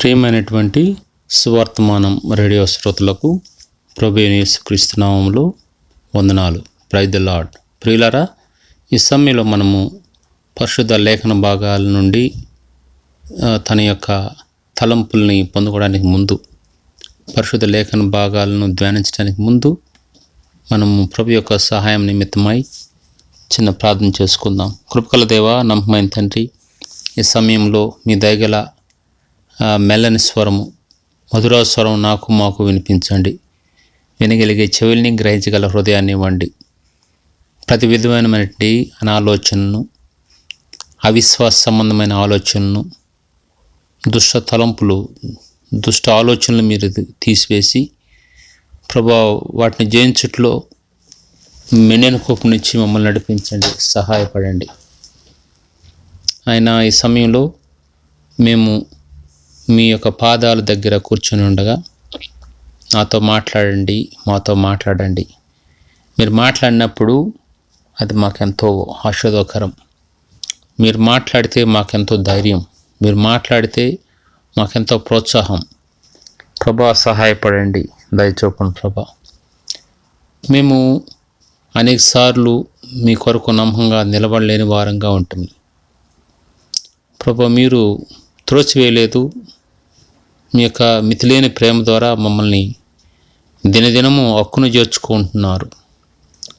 ప్రియమైనటువంటి సువర్తమానం రేడియో శ్రోతలకు ప్రభేనియస్ క్రిస్తునామంలో వందనాలు. ప్రైజ్ ద లాడ్ ప్రియులరా ఈ సమయంలో మనము పరిశుద్ధ లేఖన భాగాల నుండి తన యొక్క తలంపుల్ని పొందుకోవడానికి ముందు పరిశుద్ధ లేఖన భాగాలను ధ్యానించడానికి ముందు మనము ప్రభు యొక్క సహాయం నిమిత్తమై చిన్న ప్రార్థన చేసుకుందాం. కృపకల దేవ నమ్మకమైన తండ్రి ఈ సమయంలో మీ దయగల మెల్లని స్వరము మధుర స్వరం నాకు మాకు వినిపించండి. వినగలిగే చెవుల్ని గ్రహించగల హృదయాన్ని ఇవ్వండి. ప్రతి విధమైనటువంటి అనాలోచనను అవిశ్వాస సంబంధమైన ఆలోచనను దుష్ట తలంపులు దుష్ట ఆలోచనలు మీరు తీసివేసి ప్రభా వాటిని జయించుట్లో మెనెన కోపం నుంచి మమ్మల్ని నడిపించండి సహాయపడండి. ఆయన ఈ సమయంలో మేము మీ యొక్క పాదాల దగ్గర కూర్చొని ఉండగా నాతో మాట్లాడండి మాతో మాట్లాడండి. మీరు మాట్లాడినప్పుడు అది మాకెంతో ఆశోదకరం మీరు మాట్లాడితే మాకెంతో ధైర్యం. మీరు మాట్లాడితే మాకెంతో ప్రోత్సాహం. ప్రభా సహాయపడండి. దయచూపండి ప్రభా. మేము అనేకసార్లు మీ కొరకు నమ్మకంగా నిలబడలేని వారంగా ఉంటుంది ప్రభా మీరు త్రోచివేయలేదు. మీ యొక్క మితిలేని ప్రేమ ద్వారా మమ్మల్ని దినదినము హక్కును చేర్చుకుంటున్నారు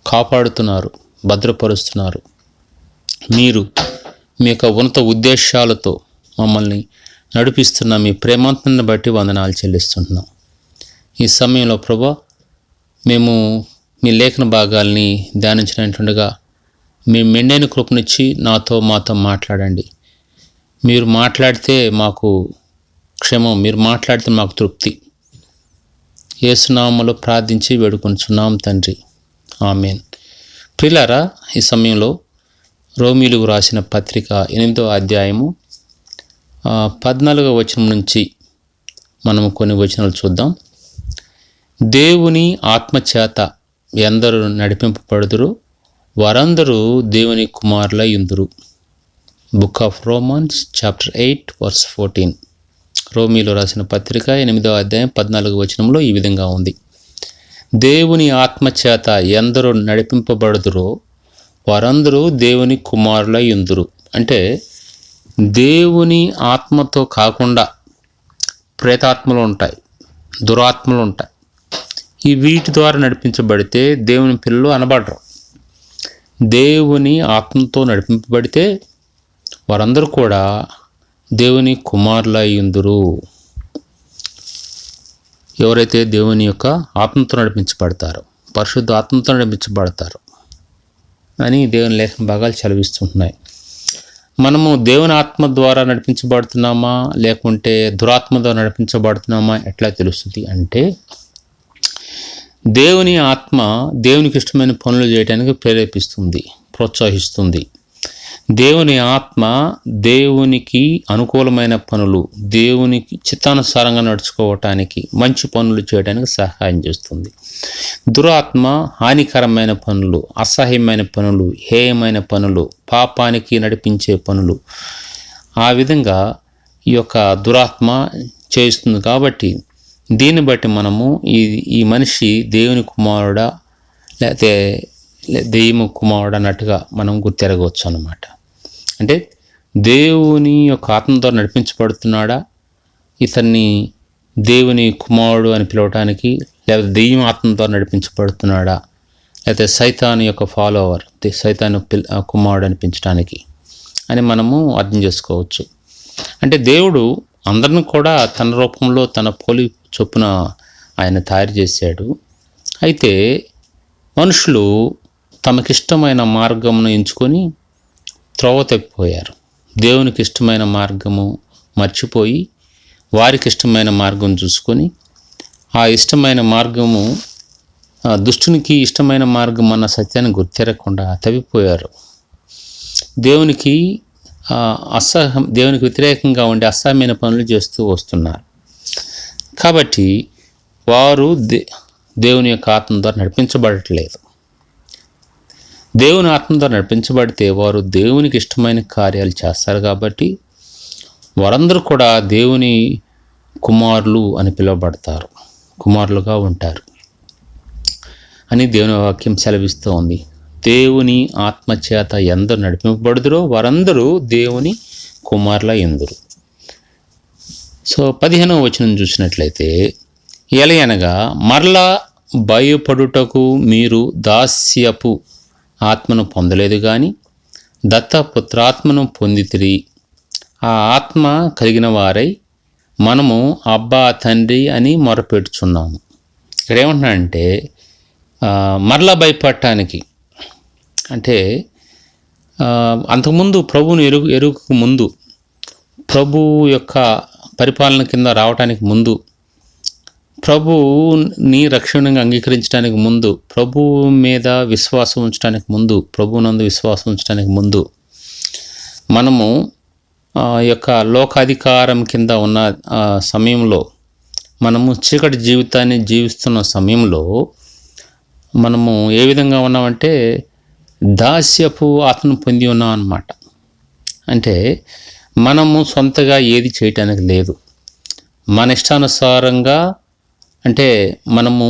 కాపాడుతున్నారు భద్రపరుస్తున్నారు. మీరు మీ యొక్క ఉన్నత ఉద్దేశాలతో మమ్మల్ని నడిపిస్తున్న మీ ప్రేమాంతాన్ని బట్టి వందనాలు చెల్లిస్తుంటున్నాం ఈ సమయంలో ప్రభా మేము మీ లేఖన భాగాల్ని ధ్యానించినట్టుండగా మీ మెండైన కృపనిచ్చి నాతో మాతో మాట్లాడండి. మీరు మాట్లాడితే మాకు క్షేమం. మీరు మాట్లాడితే మాకు తృప్తి. ఏసునామలో ప్రార్థించి వేడుకొంచున్నాం తండ్రి. ఆమెన్. ప్రిలారా ఈ సమయంలో రోమిలకు రాసిన పత్రిక ఎనిమిదో అధ్యాయము పద్నాలుగో వచనం నుంచి మనము కొన్ని వచనాలు చూద్దాం. దేవుని ఆత్మచేత ఎందరు నడిపింపబడుదురు వారందరూ దేవుని కుమారుల Induru book of Romans chapter eight verse fourteen. రోమిలో రాసిన పత్రిక ఎనిమిదో అధ్యాయం పద్నాలుగు వచనంలో ఈ విధంగా ఉంది. దేవుని ఆత్మచేత ఎందరో నడిపింపబడుదురో వారందరూ దేవుని కుమారుల ఇందురు అంటే దేవుని ఆత్మతో కాకుండా ప్రేతాత్మలు ఉంటాయి దురాత్మలు ఉంటాయి. ఈ వీటి ద్వారా నడిపించబడితే దేవుని పిల్లలు అనబడరు. దేవుని ఆత్మతో నడిపింపబడితే వారందరూ కూడా దేవుని కుమారుల ఇందురు ఎవరైతే దేవుని యొక్క ఆత్మతో నడిపించబడతారో పరిశుద్ధ ఆత్మతో నడిపించబడతారు అని దేవుని లేఖన భాగాలు చదివిస్తుంటున్నాయి మనము దేవుని ఆత్మ ద్వారా నడిపించబడుతున్నామా లేకుంటే దురాత్మ ద్వారా నడిపించబడుతున్నామా ఎట్లా తెలుస్తుంది అంటే దేవుని ఆత్మ దేవునికి ఇష్టమైన పనులు చేయడానికి ప్రేరేపిస్తుంది ప్రోత్సహిస్తుంది. దేవుని ఆత్మ దేవునికి అనుకూలమైన పనులు దేవునికి చిత్తానుసారంగా నడుచుకోవటానికి మంచి పనులు చేయడానికి సహాయం చేస్తుంది. దురాత్మ హానికరమైన పనులు అసహ్యమైన పనులు హేయమైన పనులు పాపానికి నడిపించే పనులు. ఆ విధంగా ఈ యొక్క దురాత్మ చేస్తుంది కాబట్టి దీన్ని బట్టి మనము ఈ ఈ మనిషి దేవుని కుమారుడా లేకపోతే దెయ్యము కుమారుడు అన్నట్టుగా మనం గుర్తెరగవచ్చు అన్నమాట. అంటే దేవుని యొక్క ఆత్మతో నడిపించబడుతున్నాడా? ఇతన్ని దేవుని కుమారుడు అని పిలవటానికి లేదా దెయ్యం ఆత్మతో నడిపించబడుతున్నాడా? లేకపోతే సైతాన్ యొక్క ఫాలోవర్ సైతాన్ పిల్ కుమారుడు అనిపించడానికి అని మనము అర్థం చేసుకోవచ్చు. అంటే దేవుడు అందరిని కూడా తన రూపంలో తన పోలి చొప్పున ఆయన తయారు చేశాడు. అయితే మనుషులు తమకిష్టమైన మార్గమును ఎంచుకొని త్రోవ తప్పిపోయారు దేవునికి ఇష్టమైన మార్గము మర్చిపోయి వారికి ఇష్టమైన మార్గం చూసుకొని ఆ ఇష్టమైన మార్గము దుష్టునికి ఇష్టమైన మార్గం అన్న సత్యాన్ని గుర్తెరగకుండా తవ్విపోయారు. దేవునికి అసహ్యం దేవునికి వ్యతిరేకంగా ఉండే అసహ్యమైన పనులు చేస్తూ వస్తున్నారు. కాబట్టి వారు దే దేవుని యొక్క ఆత్మ ద్వారా నడిపించబడట్లేదు. దేవుని ఆత్మ ద్వారా నడిపించబడితే వారు దేవునికి ఇష్టమైన కార్యాలు చేస్తారు కాబట్టి వారందరూ కూడా దేవుని కుమారులు అని పిలువబడతారు. కుమారులుగా ఉంటారు. అని దేవుని వాక్యం సెలవిస్తూ ఉంది. దేవుని ఆత్మచేత ఎందరు నడిపింపబడుదురో వారందరూ దేవుని కుమారుల ఎందురు. సో పదిహేనవ వచనం చూసినట్లయితే ఎలయనగా మరలా భయపడుటకు మీరు దాస్యపు ఆత్మను పొందలేదు కానీ దత్తపుత్రాత్మను పొందితిరి. ఆ ఆత్మ కలిగిన వారై మనము అబ్బా తండ్రి అని మొరపెట్టుచున్నాము ఇక్కడ ఏమంటున్నాడంటే మరలా భయపడటానికి. అంటే అంతకుముందు ప్రభువును ఎరుగు ఎరుగుకు ముందు ప్రభు యొక్క పరిపాలన కింద రావటానికి ముందు ప్రభుని రక్షణగా అంగీకరించడానికి ముందు ప్రభు మీద విశ్వాసం ఉంచడానికి ముందు ప్రభునందు విశ్వాసం ఉంచడానికి ముందు మనము యొక్క లోకాధికారం కింద ఉన్న సమయంలో మనము చీకటి జీవితాన్ని జీవిస్తున్న సమయంలో మనము ఏ విధంగా ఉన్నామంటే దాస్యపు ఆత్మను పొంది ఉన్నాం అన్నమాట. అంటే మనము సొంతగా ఏది చేయటానికి లేదు. మన ఇష్టానుసారంగా అంటే మనము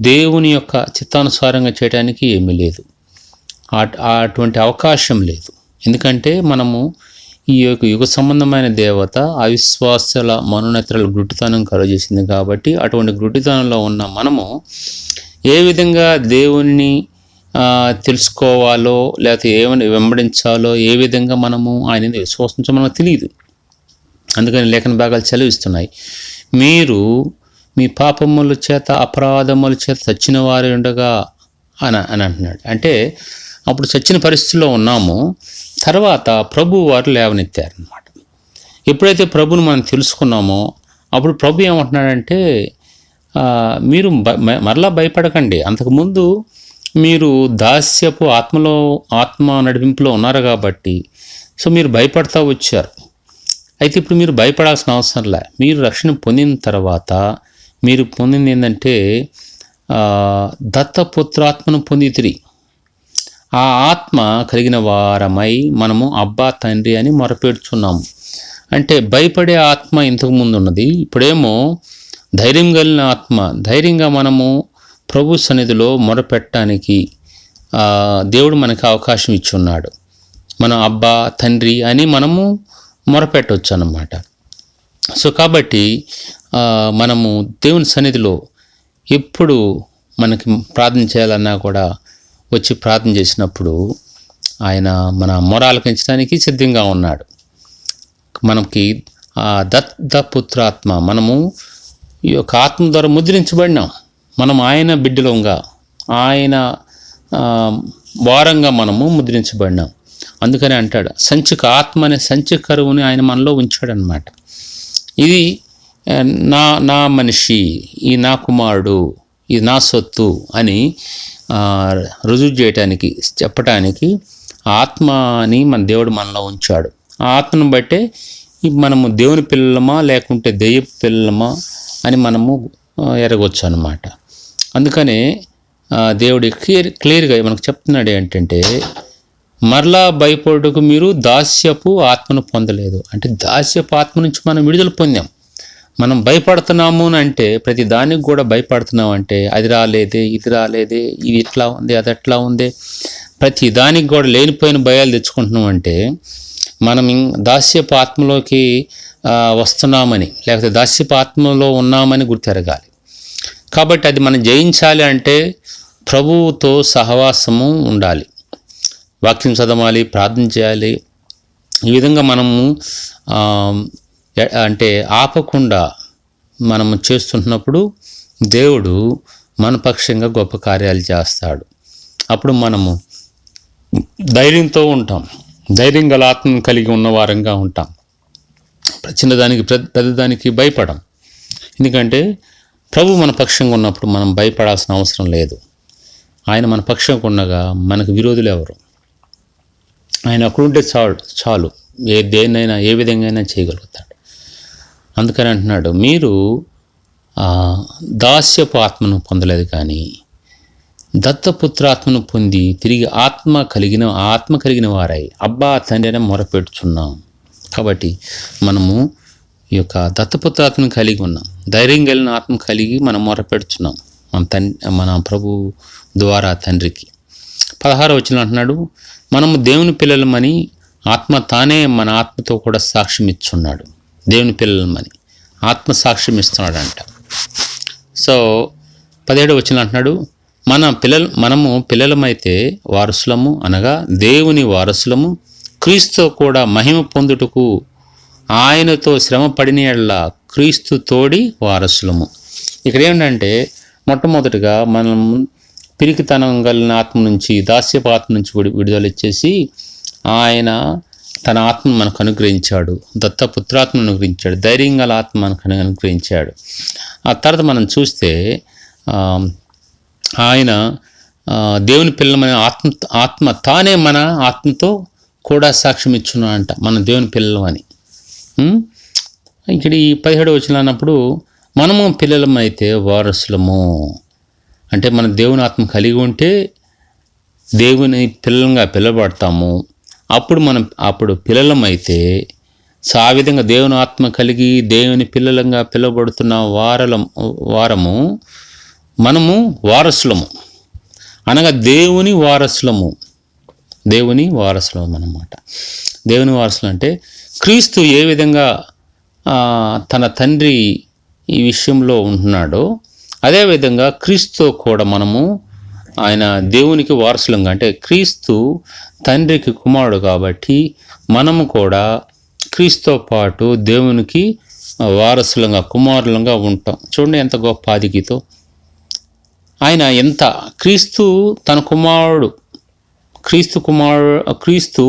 దేవుని యొక్క చిత్తానుసారంగా చేయడానికి ఏమీ లేదు. అటువంటి అవకాశం లేదు. ఎందుకంటే మనము ఈ యొక్క యుగ సంబంధమైన దేవత అవిశ్వాసాల మనోనేత్రాల గుడ్డితనం కలుగజేసింది కాబట్టి అటువంటి గుడ్డితనంలో ఉన్న మనము ఏ విధంగా దేవుణ్ణి తెలుసుకోవాలో లేకపోతే ఏమని వెంబడించాలో ఏ విధంగా మనము ఆయన విశ్వసించో మనకు తెలియదు. అందుకని లేఖన భాగాలు చదివిస్తున్నాయి మీరు మీ పాపముల చేత అపరాధముల చేత చచ్చిన వారి ఉండగా అని అని అంటున్నాడు. అంటే అప్పుడు చచ్చిన పరిస్థితిలో ఉన్నాము. తర్వాత ప్రభు వారు లేవనెత్తారనమాట ఎప్పుడైతే ప్రభుని మనం తెలుసుకున్నామో అప్పుడు ప్రభు ఏమంటున్నాడంటే మీరు మరలా భయపడకండి. అంతకుముందు మీరు దాస్యపు ఆత్మలో ఆత్మ నడిపింపులో ఉన్నారు కాబట్టి సో మీరు భయపడతా వచ్చారు. అయితే ఇప్పుడు మీరు భయపడాల్సిన అవసరం లే. మీరు రక్షణ పొందిన తర్వాత మీరు పొందింది ఏంటంటే దత్తపుత్రాత్మను పొందితిరి. ఆ ఆత్మ కలిగిన వారమై మనము అబ్బా తండ్రి అని మొరపెడుచున్నాము. అంటే భయపడే ఆత్మ ఇంతకు ముందు ఉన్నది ఇప్పుడేమో ధైర్యం కలిగిన ఆత్మ ధైర్యంగా మనము ప్రభు సన్నిధిలో మొరపెట్టడానికి దేవుడు మనకి అవకాశం ఇచ్చున్నాడు మన అబ్బా తండ్రి అని మనము మొరపెట్టవచ్చు అన్నమాట సో కాబట్టి మనము దేవుని సన్నిధిలో ఎప్పుడు మనకి ప్రార్థన చేయాలన్నా కూడా వచ్చి ప్రార్థన చేసినప్పుడు ఆయన మన మొర ఆలకించడానికి సిద్ధంగా ఉన్నాడు. మనకి ఆ దత్తపుత్రాత్మ మనము ఈ యొక్క ఆత్మ ద్వారా ముద్రించబడినాం. మనం ఆయన బిడ్డలంగా ఆయన వారంగా మనము ముద్రించబడినాం. అందుకని అంటాడు సంచిక ఆత్మ అనే సంచి కరువుని ఆయన మనలో ఉంచాడనమాట ఇది నా నా మనిషి ఈ నా కుమారుడు ఇది నా సొత్తు అని రుజువు చేయటానికి చెప్పటానికి ఆ ఆత్మని మన దేవుడు మనలో ఉంచాడు. ఆ ఆత్మను బట్టే ఈ మనము దేవుని పిల్లలమా లేకుంటే దెయ్య పిల్లలమా అని మనము ఎరగొచ్చు అనమాట అందుకనే దేవుడు క్లియర్ క్లియర్గా మనకు చెప్తున్నాడు ఏంటంటే మరలా భయపడుకు మీరు దాస్యపు ఆత్మను పొందలేదు. అంటే దాస్యపు ఆత్మ నుంచి మనం విడుదల పొందాం. మనం భయపడుతున్నాము అని అంటే ప్రతి దానికి కూడా భయపడుతున్నాం అంటే అది రాలేదే ఇది రాలేదే ఇది ఇట్లా ఉంది అది అట్లా ఉంది? ప్రతి దానికి కూడా లేనిపోయిన భయాలు తెచ్చుకుంటున్నాం అంటే మనం దాస్యపు ఆత్మలోకి వస్తున్నామని లేకపోతే దాస్యపు ఆత్మలో ఉన్నామని గుర్తెరగాలి. కాబట్టి అది మనం జయించాలి అంటే ప్రభువుతో సహవాసము ఉండాలి. వాక్యం చదవాలి ప్రార్థన చేయాలి. ఈ విధంగా మనము అంటే ఆపకుండా మనము చేస్తున్నప్పుడు దేవుడు మన పక్షంగా గొప్ప కార్యాలు చేస్తాడు. అప్పుడు మనము ధైర్యంతో ఉంటాం. ధైర్యం గల ఆత్మను కలిగి ఉన్న వారంగా ఉంటాం. చిన్నదానికి పెద్దదానికి భయపడం. ఎందుకంటే ప్రభు మన పక్షంగా ఉన్నప్పుడు మనం భయపడాల్సిన అవసరం లేదు. ఆయన మన పక్షంగా ఉండగా మనకు విరోధులు ఎవరు? ఆయన అక్కడుంటే చాలు చాలు. ఏ దేన్నైనా ఏ విధంగా అయినా చేయగలుగుతాడు. అందుకని అంటున్నాడు మీరు దాస్యపు ఆత్మను పొందలేదు కానీ దత్తపుత్రాత్మను పొంది తిరిగి ఆత్మ కలిగిన ఆత్మ కలిగిన వారై అబ్బా తండ్రి అని మొరపెట్టుచున్నాం కాబట్టి మనము ఈ యొక్క దత్తపుత్రాత్మను కలిగి ఉన్నాం. ధైర్యం కలిగిన ఆత్మ కలిగి మనం మొరపెడుచున్నాం. మన తన్ మన ప్రభు ద్వారా తండ్రికి. పదహారు వచ్చిన అంటున్నాడు మనము దేవుని పిల్లలమని ఆత్మ తానే మన ఆత్మతో కూడా సాక్ష్యం ఇచ్చున్నాడు. దేవుని పిల్లలమని ఆత్మ సాక్ష్యం ఇస్తున్నాడంట. సో పదిహేడు వచ్చిన అంటున్నాడు మన పిల్లలు మనము పిల్లలమైతే వారసులము అనగా దేవుని వారసులము క్రీస్తు కూడా మహిమ పొందుటకు ఆయనతో శ్రమ పడిన క్రీస్తు తోడి వారసులము. ఇక్కడ ఏంటంటే మొట్టమొదటిగా మనం పిరికితనం కలిగిన ఆత్మ నుంచి దాస్యపు ఆత్మ నుంచి విడుదల ఇచ్చేసి ఆయన తన ఆత్మను మనకు అనుగ్రహించాడు. దత్తపుత్రాత్మను అనుగ్రహించాడు. ధైర్యం గల ఆత్మ మనకు అనుగ్రహించాడు. ఆ తర్వాత మనం చూస్తే ఆయన దేవుని పిల్లమనే ఆత్మ ఆత్మ తానే మన ఆత్మతో కూడా సాక్ష్యం ఇచ్చున్నాడంట. మన దేవుని పిల్లలమని ఇక్కడ ఈ పదిహేడు వచ్చిన అన్నప్పుడు మనము పిల్లలమైతే వారసులము. అంటే మన దేవుని ఆత్మ కలిగి ఉంటే దేవుని పిల్లలుగా పిలబడతాము అప్పుడు మనం అప్పుడు పిల్లలమైతే సో ఆ విధంగా దేవుని ఆత్మ కలిగి దేవుని పిల్లలంగా పిలువబడుతున్న వారల వారము మనము వారసులము. అనగా దేవుని వారసులము. దేవుని వారసులం అన్నమాట. దేవుని వారసులు అంటే క్రీస్తు ఏ విధంగా తన తండ్రి ఈ విషయంలో ఉంటున్నాడో అదేవిధంగా క్రీస్తు కూడా మనము ఆయన దేవునికి వారసులంగా అంటే క్రీస్తు తండ్రికి కుమారుడు కాబట్టి మనము కూడా క్రీస్తుతో పాటు దేవునికి వారసులంగా కుమారులంగా ఉంటాం. చూడండి ఎంత గొప్ప ఆదిగితో ఆయన ఎంత క్రీస్తు తన కుమారుడు క్రీస్తు కుమారుడు క్రీస్తు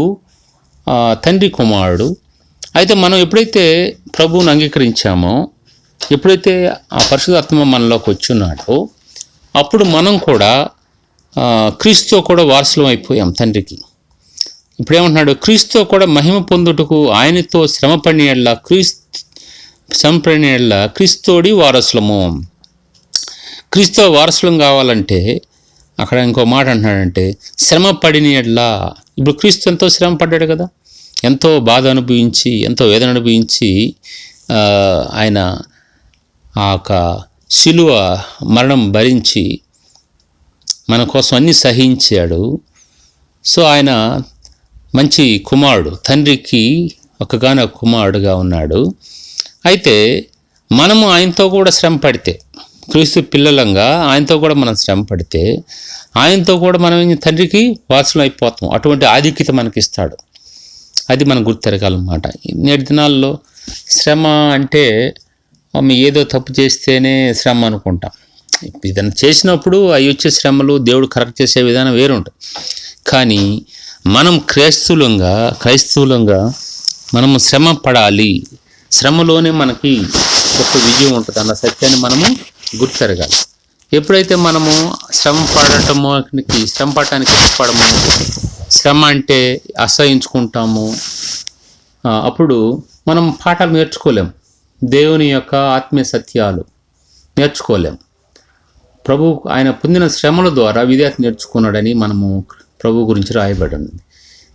తండ్రి కుమారుడు. అయితే మనం ఎప్పుడైతే ప్రభువుని అంగీకరించామో ఎప్పుడైతే ఆ పరిశుధాత్మ మనలోకి వచ్చున్నాడో అప్పుడు మనం కూడా క్రీస్తు క్రీస్తుతో కూడా వారసులం అయిపోయాం తండ్రికి. ఇప్పుడు ఏమంటున్నాడు క్రీస్తుతో కూడా మహిమ పొందుటకు ఆయనతో శ్రమ పడినలా క్రీస్తు శ్రమ పడినలా క్రీస్తోడి వారసులము. క్రీస్తు వారసులం కావాలంటే అక్కడ ఇంకో మాట అంటున్నాడంటే శ్రమ పడిన ఎడ్లా ఇప్పుడు క్రీస్తు ఎంతో శ్రమ పడ్డాడు కదా? ఎంతో బాధ అనుభవించి ఎంతో వేదన అనుభవించి ఆయన ఆ యొక్క శిలువ మరణం భరించి మన కోసం అన్ని సహించాడు. సో ఆయన మంచి కుమారుడు తండ్రికి ఒకగానొక కుమారుడుగా ఉన్నాడు. అయితే మనము ఆయనతో కూడా శ్రమ పడితే క్రీస్తు పిల్లలంగా ఆయనతో కూడా మనం శ్రమ పడితే ఆయనతో కూడా మనం తండ్రికి వాసులు అయిపోతాం. అటువంటి ఆధిక్యత మనకి ఇస్తాడు అది మనం గుర్తెరగాలన్నమాట. నేటి దినాల్లో శ్రమ అంటే ఏదో తప్పు చేస్తేనే శ్రమ అనుకుంటాం. ఏదైనా చేసినప్పుడు అవి వచ్చే శ్రమలు దేవుడు కరెక్ట్ చేసే విధానం వేరుంటుంది. కానీ మనం క్రైస్తవులంగా క్రైస్తవులంగా మనము శ్రమ పడాలి. శ్రమలోనే మనకి గొప్ప విజయం ఉంటుంది అన్న సత్యాన్ని మనము గుర్తెరగాలి. ఎప్పుడైతే మనము శ్రమ పడటము శ్రమ పడటానికి ఇష్టపడము శ్రమ అంటే అసహించుకుంటాము అప్పుడు మనం పాఠాలు నేర్చుకోలేం దేవుని యొక్క ఆత్మీయ సత్యాలు నేర్చుకోలేం ప్రభు ఆయన పొందిన శ్రమల ద్వారా విధేయత నేర్చుకున్నాడని మనము ప్రభు గురించి రాయబడింది.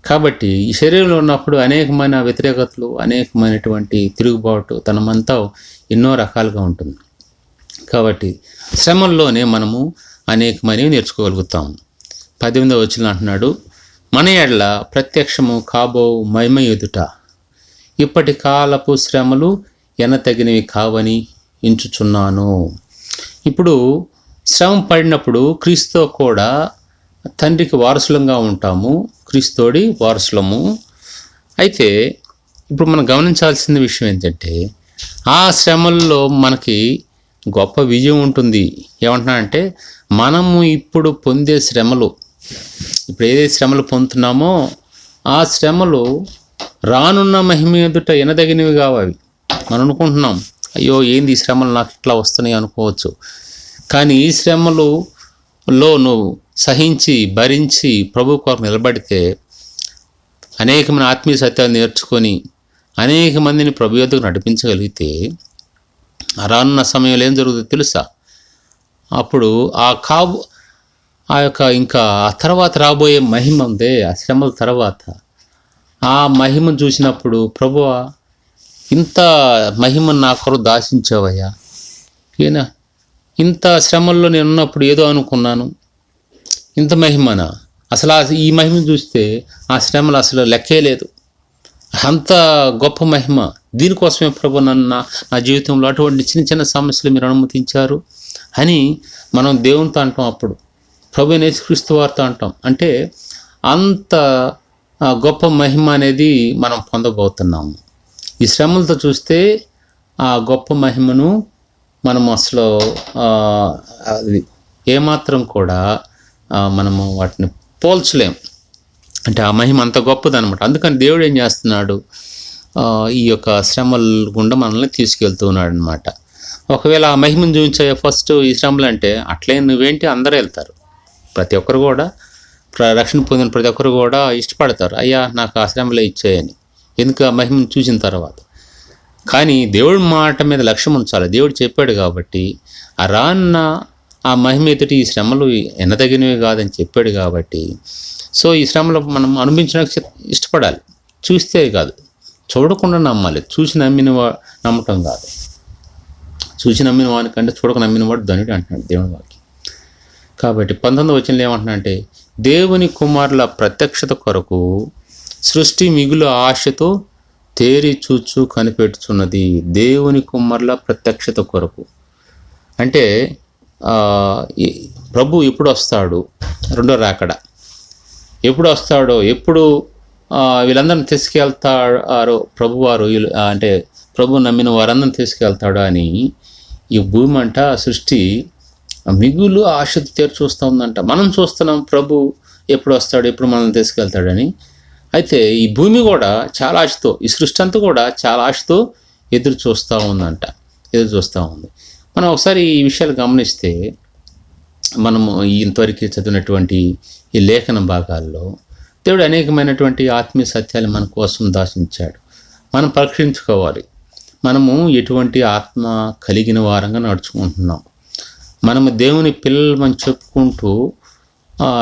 కాబట్టి ఈ శరీరంలో ఉన్నప్పుడు అనేకమైన వ్యతిరేకతలు అనేకమైనటువంటి తిరుగుబాటు తనమంతా ఎన్నో రకాలుగా ఉంటుంది. కాబట్టి శ్రమల్లోనే మనము అనేకమైనవి నేర్చుకోగలుగుతాము పద్దెనిమిదో వచ్చిన అంటున్నాడు మన ఎడల ప్రత్యక్షము కాబో మహిమ ఎదుట. ఇప్పటి కాలపు శ్రమలు ఎనతగినవి కావని ఎంచుచున్నాను. ఇప్పుడు శ్రమ పడినప్పుడు క్రీస్తుతో కూడా తండ్రికి వారసులంగా ఉంటాము. క్రీస్తుడి వారసులము. అయితే ఇప్పుడు మనం గమనించాల్సిన విషయం ఏంటంటే ఆ శ్రమల్లో మనకి గొప్ప విజయం ఉంటుంది. ఏమంటున్నా అంటే మనము ఇప్పుడు పొందే శ్రమలు ఇప్పుడు ఏదైతే శ్రమలు పొందుతున్నామో ఆ శ్రమలు రానున్న మహిమ ఎదుట ఎనదగినవి కావాలి మనం అనుకుంటున్నాం అయ్యో ఏంది ఈ శ్రమలు నాకు ఇట్లా వస్తున్నాయి అనుకోవచ్చు. కానీ ఈ శ్రమలు లో నువ్వు సహించి భరించి ప్రభు కొరకు నిలబడితే అనేకమైన ఆత్మీయ సత్యాలు నేర్చుకొని అనేక మందిని ప్రభు యొద్దకు నడిపించగలిగితే రానున్న సమయంలో ఏం జరుగుతుందో తెలుసా? అప్పుడు ఆ కాబు ఆ యొక్క ఇంకా ఆ తర్వాత రాబోయే మహిమ ఉందే ఆ శ్రమల తర్వాత. ఆ మహిమ చూసినప్పుడు ప్రభువా ఇంత మహిమ నా దాసించావయ్యా. ఏనా? ఇంత శ్రమల్లో నేను ఉన్నప్పుడు ఏదో అనుకున్నాను. ఇంత మహిమనా? అసలు ఈ మహిమ చూస్తే ఆ శ్రమలు అసలు లెక్కే లేదు. అంత గొప్ప మహిమ. దీనికోసమే ప్రభు నన్ను నా నా జీవితంలో అటువంటి చిన్న చిన్న సమస్యలు మీరు అనుమతించారు అని మనం దేవునితో అంటాం అప్పుడు. ప్రభు నేసుక్రీస్తు వారితో అంటాం. అంటే అంత గొప్ప మహిమ అనేది మనం పొందబోతున్నాము. ఈ శ్రమలతో చూస్తే ఆ గొప్ప మహిమను మనం అసలు ఏమాత్రం కూడా మనము వాటిని పోల్చలేం. అంటే ఆ మహిమ అంత గొప్పదనమాట. అందుకని దేవుడు ఏం చేస్తున్నాడు? ఈ యొక్క శ్రమల గుండా మనల్ని తీసుకెళ్తున్నాడు అనమాట ఒకవేళ ఆ మహిమను చూపించే ఫస్ట్ ఈ శ్రమలు అంటే అట్లే నువ్వేంటి అందరూ వెళ్తారు. ప్రతి ఒక్కరు కూడా ప్ర- రక్షణ పొందిన ప్రతి ఒక్కరు కూడా ఇష్టపడతారు. అయ్యా నాకు ఆ శ్రమలే ఇచ్చాయని. ఎందుకు ఆ మహిమను చూసిన తర్వాత? కానీ దేవుడి మాట మీద లక్ష్యం ఉంచాలి. దేవుడు చెప్పాడు కాబట్టి ఆ రాన్న ఆ మహిమ ఎదుటి ఈ శ్రమలు ఎనదగినవి కాదని చెప్పాడు కాబట్టి. సో ఈ శ్రమలు మనం అనుభవించడానికి ఇష్టపడాలి. చూస్తే కాదు. చూడకుండా నమ్మాలి. చూసి నమ్మిన వా నమ్మటం కాదు. చూసి నమ్మిన వానికంటే చూడక నమ్మిన వాడు ధనుడు అంటున్నాడు దేవుని వాకి కాబట్టి పంతొమ్మిది వచ్చిన ఏమంటున్నా అంటే దేవుని కుమారుల ప్రత్యక్షత కొరకు సృష్టి మిగులు ఆశతో తేరి చూచు కనిపెట్టుచున్నది దేవుని కుమ్మర్ల ప్రత్యక్షత కొరకు. అంటే ప్రభు ఎప్పుడు వస్తాడు రెండో రాకడ. ఎప్పుడు వస్తాడో ఎప్పుడు వీళ్ళందరిని తీసుకెళ్తారో ప్రభువారు వీళ్ళు- అంటే ప్రభు నమ్మిన వారందరిని తీసుకెళ్తాడు అని ఈ భూమి అంట సృష్టి మిగులు ఆశతో తీరు చూస్తూ ఉందంట. మనం చూస్తున్నాం ప్రభు ఎప్పుడు వస్తాడు ఎప్పుడు మనల్ని తీసుకెళ్తాడని. అయితే ఈ భూమి కూడా చాలా ఆశతో ఈ సృష్టి అంతా కూడా చాలా ఆశతో ఎదురు చూస్తూ ఉందంట ఎదురు చూస్తూ ఉంది. మనం ఒకసారి ఈ విషయాలు గమనిస్తే మనము ఇంతవరకు చదివినటువంటి ఈ లేఖన భాగాల్లో దేవుడు అనేకమైనటువంటి ఆత్మీయ సత్యాలు మన కోసం దాచించాడు. మనం పరీక్షించుకోవాలి. మనము ఎటువంటి ఆత్మ కలిగిన వారంగా నడుచుకుంటున్నాం. మనము దేవుని పిల్లలమని చెప్పుకుంటూ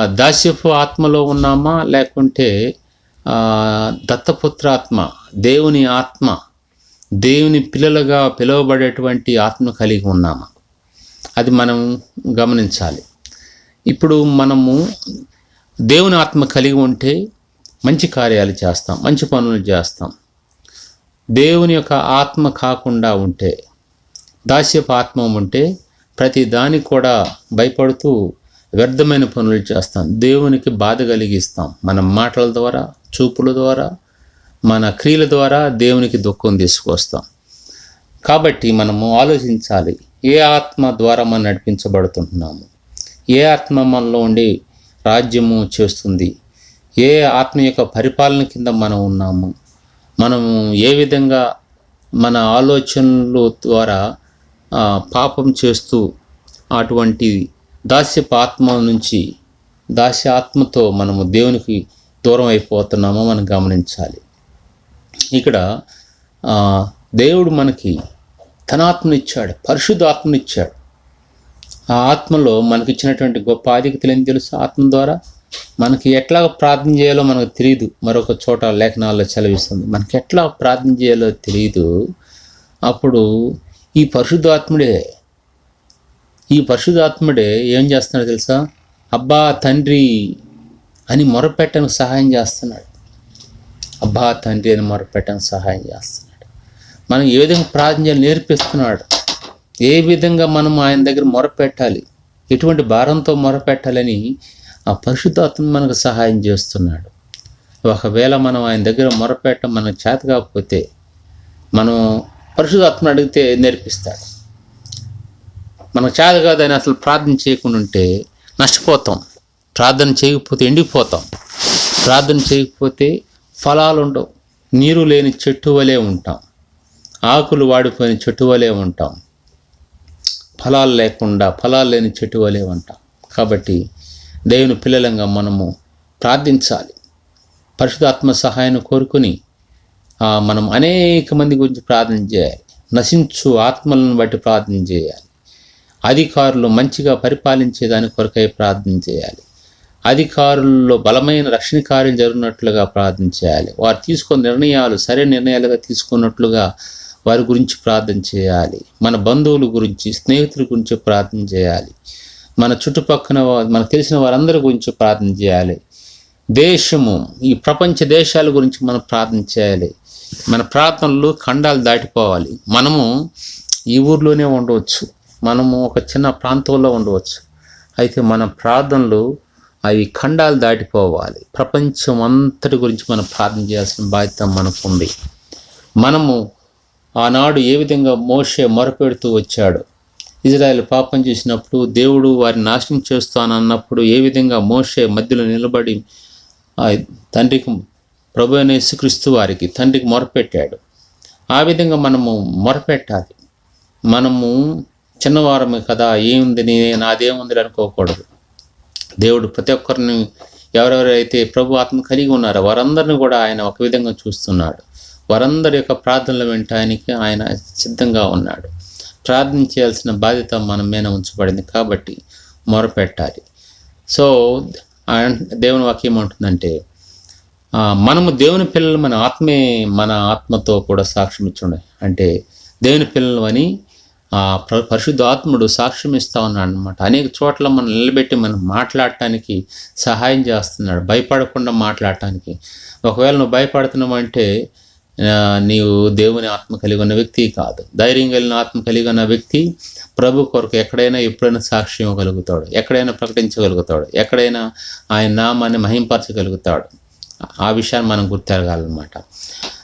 దాస్యపు ఆత్మలో ఉన్నామా? లేకుంటే దత్తపుత్రాత్మ దేవుని ఆత్మ దేవుని పిల్లలుగా పిలువబడేటువంటి ఆత్మ కలిగి ఉన్నాము? అది మనం గమనించాలి. ఇప్పుడు మనము దేవుని ఆత్మ కలిగి ఉంటే మంచి కార్యాలు చేస్తాం మంచి పనులు చేస్తాం. దేవుని యొక్క ఆత్మ కాకుండా ఉంటే దాస్యపు ఆత్మ ఉంటే ప్రతి దానికి కూడా భయపడుతూ వ్యర్థమైన పనులు చేస్తాం. దేవునికి బాధ కలిగిస్తాం. మన మాటల ద్వారా చూపుల ద్వారా మన క్రియల ద్వారా దేవునికి దుఃఖం తీసుకొస్తాం. కాబట్టి మనము ఆలోచించాలి ఏ ఆత్మ ద్వారా మనం నడిపించబడుతున్నాము? ఏ ఆత్మ మనలో ఉండి రాజ్యము చేస్తుంది? ఏ ఆత్మ యొక్క పరిపాలన కింద మనం ఉన్నాము? మనము ఏ విధంగా మన ఆలోచనల ద్వారా పాపం చేస్తూ అటువంటి దాస్యపు ఆత్మ నుంచి దాస్య ఆత్మతో మనము దేవునికి దూరం అయిపోతున్నామో మనం గమనించాలి. ఇక్కడ దేవుడు మనకి తన ఆత్మనిచ్చాడు పరిశుద్ధ ఆత్మనిచ్చాడు. ఆ ఆత్మలో మనకి ఇచ్చినటువంటి గొప్ప ఆధిక్యతలు ఏం తెలుసు? ఆత్మ ద్వారా మనకి ఎట్లా ప్రార్థన చేయాలో మనకు తెలియదు మరొక చోట లేఖనాల్లో చదివిస్తుంది మనకి ఎట్లా ప్రార్థన చేయాలో తెలియదు అప్పుడు ఈ పరిశుద్ధాత్ముడే ఈ పరిశుద్ధాత్ముడే ఏం చేస్తున్నాడు తెలుసా? అబ్బా తండ్రి అని మొరపెట్టడానికి సహాయం చేస్తున్నాడు. అబ్బా తండ్రి అని మొరపెట్టడానికి సహాయం చేస్తున్నాడు. మనం ఏ విధంగా ప్రార్థన నేర్పిస్తున్నాడు? ఏ విధంగా మనం ఆయన దగ్గర మొరపెట్టాలి? ఎటువంటి భారంతో మొరపెట్టాలని ఆ పరిశుద్ధాత్మ మనకు సహాయం చేస్తున్నాడు. ఒకవేళ మనం ఆయన దగ్గర మొరపెట్టడం మనకు చేత కాకపోతే మనం పరిశుధాత్మను అడిగితే నేర్పిస్తాడు. మనకు చేత కాదని అసలు ప్రార్థన చేయకుండా ఉంటే నష్టపోతాం. ప్రార్థన చేయకపోతే ఎండిపోతాం. ప్రార్థన చేయకపోతే ఫలాలు ఉండవు. నీరు లేని చెట్టు వలె ఉంటాం. ఆకులు వాడిపోయిన చెట్టు వలె ఉంటాం. ఫలాలు లేకుండా ఫలాలు లేని చెట్టు వలె ఉంటాం. కాబట్టి దేవుని పిల్లలంగా మనము ప్రార్థించాలి. పరిశుధాత్మ సహాయాన్ని కోరుకుని మనం అనేక మంది గురించి ప్రార్థన చేయాలి. నశించు ఆత్మలను బట్టి ప్రార్థన చేయాలి. అధికారులు మంచిగా పరిపాలించే దాని కొరకై ప్రార్థన చేయాలి. అధికారుల్లో బలమైన రక్షణ కార్యం జరిగినట్లుగా ప్రార్థన చేయాలి వారు తీసుకున్న నిర్ణయాలు సరైన నిర్ణయాలుగా తీసుకున్నట్లుగా వారి గురించి ప్రార్థన చేయాలి. మన బంధువుల గురించి స్నేహితుల గురించి ప్రార్థన చేయాలి. మన చుట్టుపక్కన మనకు తెలిసిన వారందరి గురించి ప్రార్థన చేయాలి. దేశము ఈ ప్రపంచ దేశాల గురించి మనం ప్రార్థన చేయాలి. మన ప్రార్థనలు ఖండాలు దాటిపోవాలి. మనము ఈ ఊర్లోనే ఉండవచ్చు. మనము ఒక చిన్న ప్రాంతంలో ఉండవచ్చు. అయితే మన ప్రార్థనలు అవి ఖండాలు దాటిపోవాలి. ప్రపంచం అంతటి గురించి మనం ప్రార్థన చేయాల్సిన బాధ్యత మనకు ఉంది మనము ఆనాడు ఏ విధంగా మోషే మొరపెడుతూ వచ్చాడు? ఇజ్రాయెల్ పాపం చేసినప్పుడు దేవుడు వారిని నాశనం చేస్తానన్నప్పుడు ఏ విధంగా మోసే మధ్యలో నిలబడి ఆ తండ్రికి ప్రభు యేసుక్రీస్తు వారికి తండ్రికి మొరపెట్టాడు? ఆ విధంగా మనము మొరపెట్టాలి. మనము చిన్నవారమే కదా ఏముంది? నీ నాదేముంది అనుకోకూడదు. దేవుడు ప్రతి ఒక్కరిని ఎవరెవరైతే ప్రభు ఆత్మ కలిగి ఉన్నారో వారందరిని కూడా ఆయన ఒక విధంగా చూస్తున్నాడు. వారందరి యొక్క ప్రార్థనలు వింటానికి ఆయన సిద్ధంగా ఉన్నాడు. ప్రార్థన చేయాల్సిన బాధ్యత మన మీద ఉంచబడింది కాబట్టి మొరపెట్టాలి. సో దేవుని వాక్యం ఏమంటుందంటే మనము దేవుని పిల్లలు మన ఆత్మే మన ఆత్మతో కూడా సాక్ష్యం ఇచ్చుండే. అంటే దేవుని పిల్లలు అని ఆ, పరిశుద్ధ ఆత్ముడు సాక్ష్యం ఇస్తా ఉన్నాడు అనమాట అనేక చోట్ల మనం నిలబెట్టి మనం మాట్లాడటానికి సహాయం చేస్తున్నాడు. భయపడకుండా మాట్లాడటానికి. ఒకవేళ నువ్వు భయపడుతున్నావు అంటే నీవు దేవుని ఆత్మ కలిగి ఉన్న వ్యక్తి కాదు. ధైర్యం కలిగిన ఆత్మ కలిగి ఉన్న వ్యక్తి ప్రభు కొరకు ఎక్కడైనా ఎప్పుడైనా సాక్ష్యం ఇవ్వగలుగుతాడు. ఎక్కడైనా ప్రకటించగలుగుతాడు. ఎక్కడైనా ఆయన నామాన్ని మహింపరచగలుగుతాడు. ఆ విషయాన్ని మనం గుర్తెరగాలన్నమాట.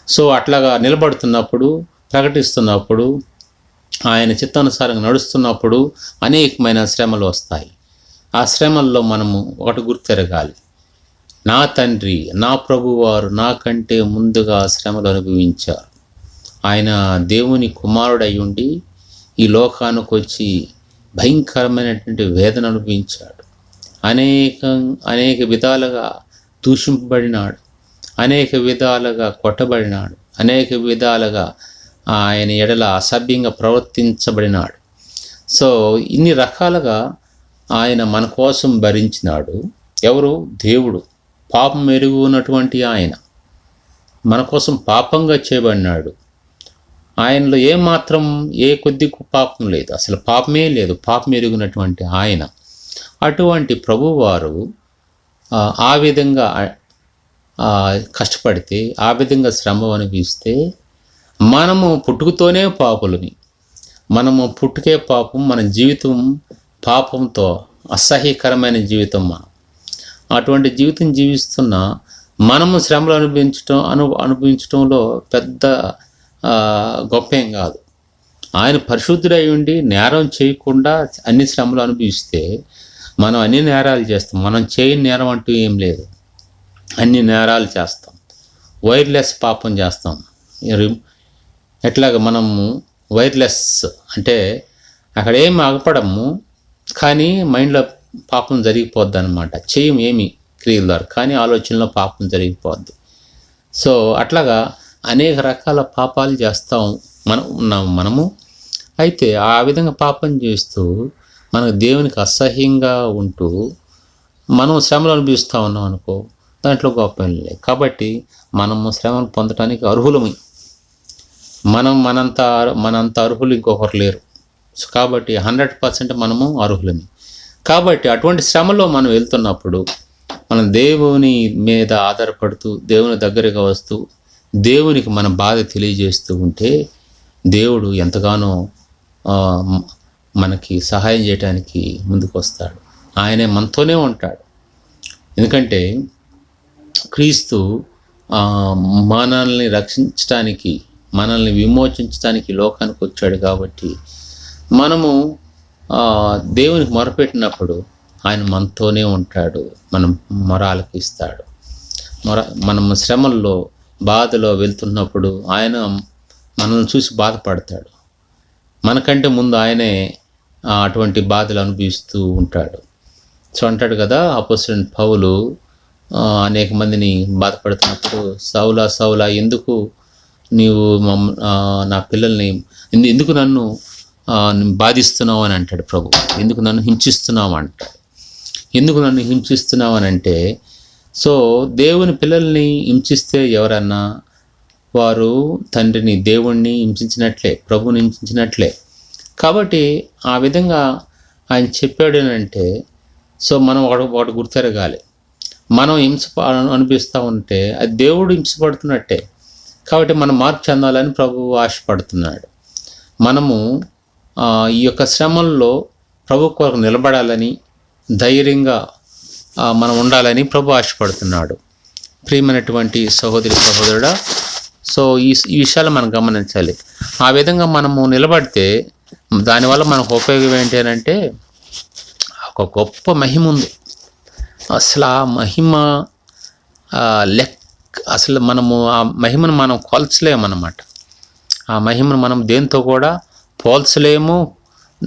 సో అట్లాగా నిలబడుతున్నప్పుడు ప్రకటిస్తున్నప్పుడు ఆయన చిత్తానుసారంగా నడుస్తున్నప్పుడు అనేకమైన శ్రమలు వస్తాయి. ఆ శ్రమల్లో మనము ఒకటి గుర్తెరగాలి. నా తండ్రి నా ప్రభువారు నాకంటే ముందుగా శ్రమలు అనుభవించారు. ఆయన దేవుని కుమారుడై ఉండి ఈ లోకానికి వచ్చి భయంకరమైనటువంటి వేదన అనుభవించాడు. అనేక అనేక విధాలుగా దూషింపబడినాడు. అనేక విధాలుగా కొట్టబడినాడు. అనేక విధాలుగా ఆయన ఎడల అసభ్యంగా ప్రవర్తించబడినాడు. సో ఇన్ని రకాలుగా ఆయన మన కోసం భరించినాడు. ఎవరు? దేవుడు. పాపం మెరుగునటువంటి ఆయన. మన కోసం పాపంగా చేయబడినాడు. ఆయనలో ఏ మాత్రం ఏ కొద్ది పాపం లేదు. అసలు పాపమే లేదు. పాపం ఎరుగునటువంటి ఆయన. అటువంటి ప్రభువారు ఆ, విధంగా కష్టపడితే ఆ విధంగా శ్రమ అనిపిస్తే మనము పుట్టుకతోనే పాపులని. మనము పుట్టుకే పాపం మన జీవితం పాపంతో అసహ్యకరమైన జీవితం మనం. అటువంటి జీవితం జీవిస్తున్న మనము శ్రమలు అనుభవించటం అను అనుభవించటంలో పెద్ద గొప్ప ఏం కాదు. ఆయన పరిశుద్ధుడై ఉండి నేరం చేయకుండా అన్ని శ్రమలు అనుభవిస్తే మనం అన్ని నేరాలు చేస్తాం. మనం చేయని నేరం అంటూ ఏం లేదు. అన్ని నేరాలు చేస్తాం. వైర్లెస్ పాపం చేస్తాం. ఎట్లాగ మనము వైర్లెస్ అంటే అక్కడ ఏం ఆగపడము కానీ మైండ్లో పాపం జరిగిపోద్ది అనమాట చేయం ఏమి క్రియల ద్వారా కానీ ఆలోచనలో పాపం జరిగిపోద్ది. సో అట్లాగా అనేక రకాల పాపాలు చేస్తాం మనం ఉన్నాము మనము. అయితే ఆ విధంగా పాపం చేస్తూ మనకు దేవునికి అసహ్యంగా ఉంటూ మనం శ్రమలు అనుభవిస్తూ ఉన్నాం అనుకో దాంట్లో గొప్ప లేదు. కాబట్టి మనము శ్రమను పొందడానికి అర్హులము. మనం మనంత మనంత అర్హులు ఇంకొకరు లేరు. సో కాబట్టి హండ్రెడ్ పర్సెంట్ మనము అర్హులమే. కాబట్టి అటువంటి శ్రమలో మనం వెళ్తున్నప్పుడు మనం దేవుని మీద ఆధారపడుతూ దేవుని దగ్గరగా వస్తూ దేవునికి మన బాధ తెలియజేస్తూ ఉంటే దేవుడు ఎంతగానో మనకి సహాయం చేయడానికి ముందుకు వస్తాడు ఆయనే మనతోనే ఉంటాడు. ఎందుకంటే క్రీస్తు మనల్ని రక్షించడానికి మనల్ని విమోచించడానికి లోకానికి వచ్చాడు కాబట్టి మనము దేవునికి మొరపెట్టినప్పుడు ఆయన మనతోనే ఉంటాడు. మనం మొర ఆలకిస్తాడు మొర మనం శ్రమల్లో బాధలో వెళ్తున్నప్పుడు ఆయన మనల్ని చూసి బాధపడతాడు. మనకంటే ముందు ఆయనే అటువంటి బాధలు అనుభవిస్తూ ఉంటాడు. సో అంటాడు కదా అపోజిట్ పౌలు అనేక మందిని బాధపడుతున్నప్పుడు సౌలా సౌలా ఎందుకు నీవు మమ్ నా పిల్లల్ని ఎందుకు నన్ను బాధిస్తున్నావు అని అంటాడు ప్రభు. ఎందుకు నన్ను హింసిస్తున్నావు అంటాడు. ఎందుకు నన్ను హింసిస్తున్నావు అని అంటే సో దేవుని పిల్లల్ని హింసిస్తే ఎవరన్నా వారు తండ్రిని దేవుణ్ణి హింసించినట్లే ప్రభుని హింసించినట్లే. కాబట్టి ఆ విధంగా ఆయన చెప్పాడు అని అంటే సో మనం వాడు వాడు గుర్తెరగాలి. మనం హింస అనిపిస్తూ ఉంటే అది దేవుడు హింసపడుతున్నట్టే. కాబట్టి మనం మార్పు చెందాలని ప్రభువు ఆశపడుతున్నాడు. మనము ఈ యొక్క శ్రమంలో ప్రభు కొరకు నిలబడాలని ధైర్యంగా మనం ఉండాలని ప్రభు ఆశపడుతున్నాడు. ప్రియమైనటువంటి సహోదరి సహోదరుడా సో ఈ ఈ విషయాలు మనం గమనించాలి. ఆ విధంగా మనము నిలబడితే దానివల్ల మనకు ఉపయోగం ఏంటి అని అంటే ఒక గొప్ప మహిమ ఉంది. అసలు ఆ మహిమ లెక్క లెక్ అసలు మనము ఆ మహిమను మనం కొలచలేమన్నమాట. ఆ మహిమను మనం దేంతో కూడా పోల్చలేము.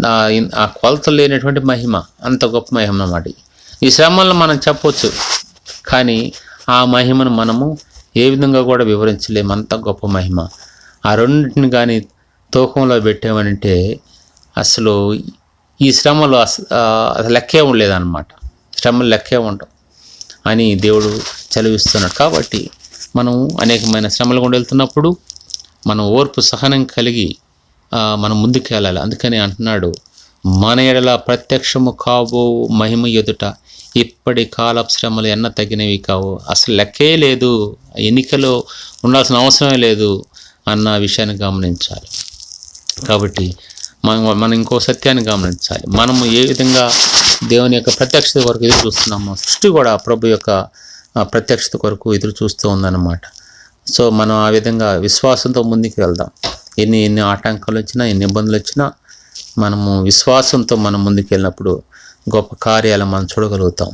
ఆ- కొలత లేనటువంటి మహిమ అంత గొప్ప మహిమ అన్నమాట ఈ శ్రమలను మనం చెప్పొచ్చు కానీ ఆ మహిమను మనము ఏ విధంగా కూడా వివరించలేము అంత గొప్ప మహిమ. ఆ రెండింటిని కానీ తూకంలో పెట్టామనంటే అసలు ఈ శ్రమలు అసలు లెక్కే ఉండలేదన్నమాట. శ్రమలు లెక్కే ఉండవు. అని దేవుడు చదివిస్తున్నాడు కాబట్టి మనం అనేకమైన శ్రమలు గుండా వెళ్తున్నప్పుడు మనం ఓర్పు సహనం కలిగి మనం ముందుకు వెళ్ళాలి. అందుకని అంటున్నాడు మన ఎడల ప్రత్యక్షము కాబో మహిమ ఎదుట ఇప్పటి కాల శ్రమలు ఎన్న తగినవి కావు. అసలు లెక్కే లేదు ఎన్నికలో ఉండాల్సిన అవసరమే లేదు అన్న విషయాన్ని గమనించాలి. కాబట్టి మనం మనం ఇంకో సత్యాన్ని గమనించాలి. మనము ఏ విధంగా దేవుని యొక్క ప్రత్యక్షత వరకు ఎదురు చూస్తున్నామో సృష్టి కూడా ప్రభు యొక్క ప్రత్యక్షత కొరకు ఎదురు చూస్తూ ఉందన్నమాట. సో మనం ఆ విధంగా విశ్వాసంతో ముందుకు వెళ్దాం. ఎన్ని ఎన్ని ఆటంకాలు వచ్చినా ఎన్ని ఇబ్బందులు వచ్చినా మనము విశ్వాసంతో మనం ముందుకు వెళ్ళినప్పుడు గొప్ప కార్యాలు మనం చూడగలుగుతాం.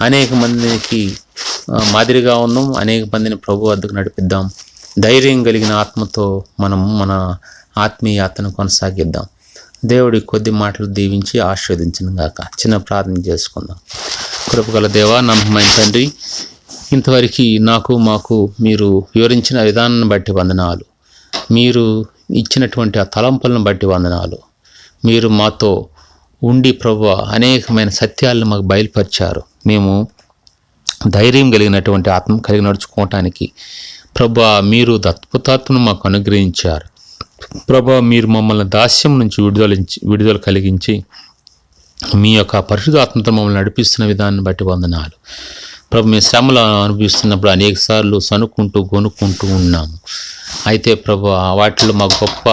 అనేక మందికి మాదిరిగా ఉన్నాం. అనేక మందిని ప్రభు వద్దకు నడిపిద్దాం. ధైర్యం కలిగిన ఆత్మతో మనం మన ఆత్మీయ యాత్రను కొనసాగిద్దాం. దేవుడి కొద్ది మాటలు దీవించి ఆశీర్వదించిన గాక. చిన్న ప్రార్థన చేసుకుందాం. కృపగల దేవా నమ్మకమైన తండ్రి ఇంతవరకు నాకు మాకు మీరు వివరించిన విధానాన్ని బట్టి వందనాలు. మీరు ఇచ్చినటువంటి ఆ తలంపులను బట్టి వందనాలు. మీరు మాతో ఉండి ప్రభు అనేకమైన సత్యాలను మాకు బయలుపరిచారు. మేము ధైర్యం కలిగినటువంటి ఆత్మ కలిగి నడుచుకోవటానికి ప్రభ మీరు అద్భుతాత్మను మాకు అనుగ్రహించారు. ప్రభా మీరు మమ్మల్ని దాస్యం నుంచి విడుదలించి విడుదల కలిగించి మీ యొక్క పరిశుధాత్మతో మమ్మల్ని నడిపిస్తున్న విధాన్ని బట్టి వందనాలు. ప్రభు మేము శ్రమలు అనుభవిస్తున్నప్పుడు అనేక సార్లు సనుక్కుంటూ కొనుక్కుంటూ ఉన్నాము. అయితే ప్రభు వాటిలో మాకు గొప్ప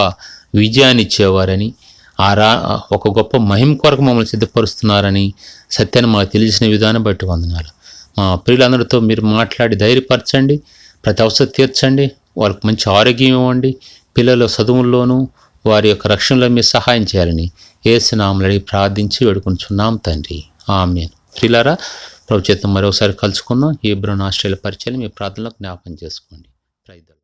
విజయాన్ని ఇచ్చేవారని ఆ రా ఒక గొప్ప మహిమ కొరకు మమ్మల్ని సిద్ధపరుస్తున్నారని సత్యాన్ని మాకు తెలిసిన విధానం బట్టి వందనాలు. మా ప్రియులందరితో మీరు మాట్లాడి ధైర్యపరచండి ప్రతి అవసరం తీర్చండి వాళ్ళకి మంచి ఆరోగ్యం ఇవ్వండి పిల్లల చదువుల్లోనూ వారి యొక్క రక్షణలో మీరు సహాయం చేయాలని ఏసునామలు అడిగి ప్రార్థించి వేడుకుంటున్నాం తండ్రి. ఆమెను. ప్రిలారా ప్రభుత్వం మరోసారి కలుసుకుందాం. ఈ బ్రౌన్ ఆస్ట్రేలియా పరిచయం మీ ప్రార్థనలో జ్ఞాపకం చేసుకోండి. ప్రైదల్